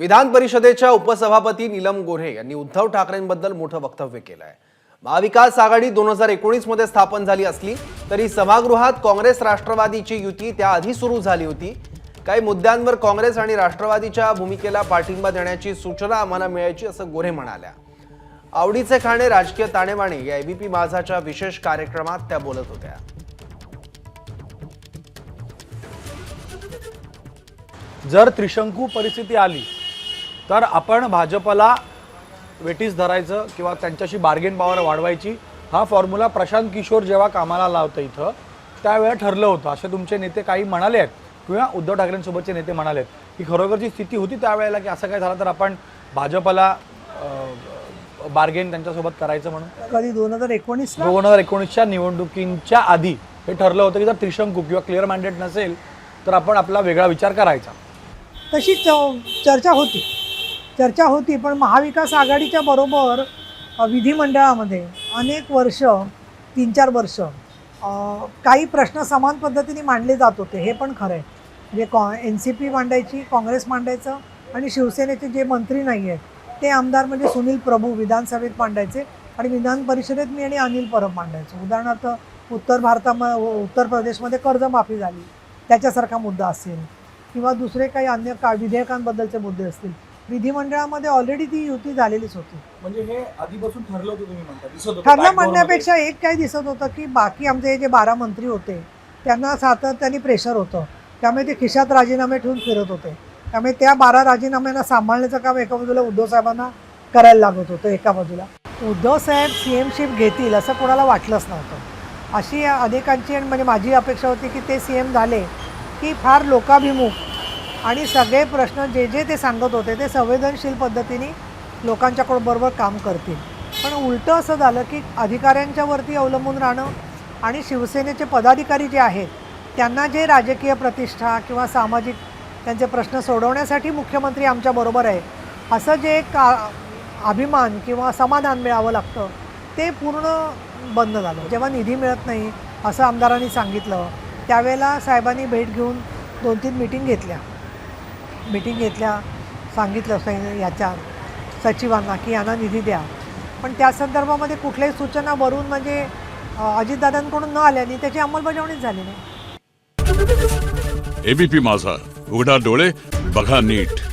विधान परिषदेच्या उपसभापती नीलम गोऱ्हे यांनी उद्धव ठाकरेंबद्दल मोठं वक्तव्य केलं आहे महाविकास आघाडी दोन हजार एकोणीसमध्ये स्थापन झाली असली तरी सभागृहात काँग्रेस राष्ट्रवादीची युती त्याआधी सुरू झाली होती. काही मुद्द्यांवर काँग्रेस आणि राष्ट्रवादीच्या भूमिकेला पाठिंबा देण्याची सूचना आम्हाला मिळायची असं गोऱ्हे म्हणाल्या. आवडीचे खाणे राजकीय ताणेवाणे या एबीपी माझाच्या विशेष कार्यक्रमात त्या बोलत होत्या. जर त्रिशंकू परिस्थिती आली तर आपण भाजपला वेटीस धरायचं किंवा त्यांच्याशी बार्गेन पॉवर वाढवायची हा फॉर्म्युला प्रशांत किशोर जेव्हा कामाला लावतं इथं त्यावेळेला ठरलं होतं. असे तुमचे नेते काही म्हणाले आहेत? किंवा उद्धव ठाकरेंसोबतचे नेते म्हणाले आहेत? की खरोखरची स्थिती होती त्यावेळेला की असं काय झालं तर आपण भाजपला बार्गेन त्यांच्यासोबत करायचं म्हणून? कधी? दोन हजार एकोणीस दोन हजार एकोणीसच्या निवडणुकींच्या आधी हे ठरलं होतं की जर त्रिशंकू किंवा क्लिअर मॅन्डेट नसेल तर आपण आपला वेगळा विचार करायचा. तशी च- चर्चा होती. चर्चा होती पण महाविकास आघाडीच्या बरोबर विधिमंडळामध्ये अनेक वर्ष तीन चार वर्ष काही प्रश्न समान पद्धतीने मांडले जात होते. हे पण खरं आहे. म्हणजे कॉ एन सी पी मांडायची काँग्रेस मांडायचं आणि शिवसेनेचे जे मंत्री नाही आहेत ते आमदार म्हणजे सुनील प्रभू विधानसभेत मांडायचे आणि विधान परिषदेत मी आणि अनिल परब मांडायचो. उदाहरणार्थ उत्तर भारताम उत्तर प्रदेशमध्ये कर्जमाफी झाली. त्याच्यासारखा मुद्दा असेल किंवा दुसरे काही अन्य का विधेयकांबद्दलचे मुद्दे असतील विधिमंडळामध्ये ऑलरेडी ती युती झालेलीच होती. म्हणजे हे आधीपासून ठरलं होतं तुम्ही म्हणता दिसत ठरलं म्हणण्यापेक्षा एक काय दिसत होतं की बाकी आमचे जे बारा मंत्री होते त्यांना सातत्याने प्रेशर होतं. त्यामुळे ते खिशात राजीनामे ठेवून फिरत होते. त्यामुळे त्या बारा राजीनाम्यांना सांभाळण्याचं काम एका बाजूला उद्धव साहेबांना करायला लागत होतं एका बाजूला. उद्धव साहेब सी एमशिप घेतील असं कोणाला वाटलंच नव्हतं. अशी अनेकांची आणि म्हणजे माझी अपेक्षा होती की ते सी एम झाले की फार लोकाभिमुख आणि सगळे प्रश्न जे जे ते सांगत होते ते संवेदनशील पद्धतीने लोकांच्याकडं बरोबर काम करतील. पण उलटं असं झालं की अधिकाऱ्यांच्यावरती अवलंबून राहणं आणि शिवसेनेचे पदाधिकारी जे आहेत त्यांना जे राजकीय प्रतिष्ठा किंवा सामाजिक त्यांचे प्रश्न सोडवण्यासाठी मुख्यमंत्री आमच्याबरोबर आहे असं जे एक अभिमान किंवा समाधान मिळावं लागतं ते पूर्ण बंद झालं. जेव्हा निधी मिळत नाही असं आमदारांनी सांगितलं त्यावेळेला साहेबांनी भेट घेऊन दोन तीन मिटिंग घेतल्या. मिटिंग घेतल्या सांगितलं सै- याच्या सचिवांना की यांना निधी द्या. पण त्या संदर्भामध्ये कुठल्याही सूचना वरून म्हणजे अजितदादांकडून न आल्याने त्याची अंमलबजावणीच झाली नाही. एबीपी माझा उघडा डोळे बघा नीट.